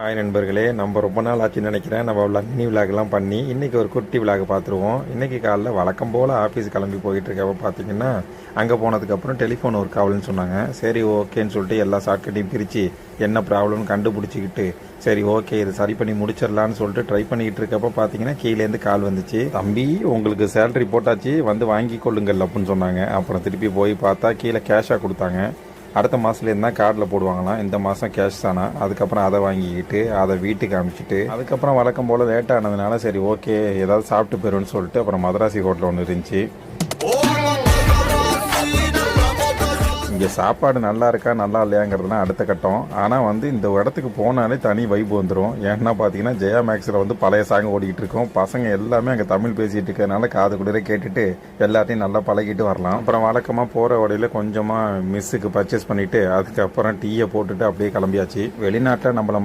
Hi நண்பர்களே நம்ம ரொம்ப நாள் ஆச்சுன்னு நினைக்கிறேன். நம்ம உள்ள மினி விளாக்லாம் பண்ணி இன்றைக்கி ஒரு குட்டி விளாக் பார்த்துருவோம். இன்றைக்கி காலைல வழக்கம் போல் ஆஃபீஸ் கிளம்பி போயிட்டு இருக்கப்போ பார்த்தீங்கன்னா அங்கே போனதுக்கப்புறம் டெலிஃபோன் ஒர்க் ஆகலன்னு சொன்னாங்க. சரி ஓகேன்னு சொல்லிட்டு எல்லா ஷார்ட்கட்டையும் பிரித்து என்ன ப்ராப்ளம்னு கண்டுபிடிச்சிக்கிட்டு சரி ஓகே இது சரி பண்ணி முடிச்சிடலான்னு சொல்லிட்டு ட்ரை பண்ணிக்கிட்டு இருக்கப்போ பார்த்தீங்கன்னா கீழேருந்து கால் வந்துச்சு. தம்பி உங்களுக்கு சேலரி போட்டாச்சு வந்து வாங்கி கொள்ளுங்கள் அப்படின்னு சொன்னாங்க. அப்புறம் திருப்பி போய் பார்த்தா கீழே கேஷாக கொடுத்தாங்க. அடுத்த மாதத்துலேருந்து தான் கார்டில் போடுவாங்களாம் இந்த மாதம் கேஷ் தானா? அதுக்கப்புறம் அதை வாங்கிக்கிட்டு அதை வீட்டுக்கு அனுப்பிச்சிட்டு அதுக்கப்புறம் வழக்கம் போல் லேட் ஆனதுனால சரி ஓகே ஏதாவது சாப்பிட்டு போயிடும்னு சொல்லிட்டு அப்புறம் மதராசி ஹோட்டல் ஒன்று இருந்துச்சு. இங்கே சாப்பாடு நல்லா இருக்கா நல்லா இல்லையாங்கிறதுலாம் அடுத்த கட்டம். ஆனால் வந்து இந்த இடத்துக்கு போனாலே தனி வைப் வந்துடும் ஏன்னா பார்த்தீங்கன்னா ஜெயா மேக்ஸில் வந்து பழைய சாங் ஓடிக்கிட்டு இருக்கோம். பசங்க எல்லாமே அங்கே தமிழ் பேசிகிட்டு இருக்கறனால காது குளிர கேட்டுட்டு எல்லாத்தையும் நல்லா பழகிட்டு வரலாம். அப்புறம் வழக்கமாக போகிற வழியில் கொஞ்சமாக மிஸ்ஸுக்கு பர்ச்சேஸ் பண்ணிவிட்டு அதுக்கப்புறம் டீயை போட்டுட்டு அப்படியே கிளம்பியாச்சு. வெளிநாட்டில் நம்மள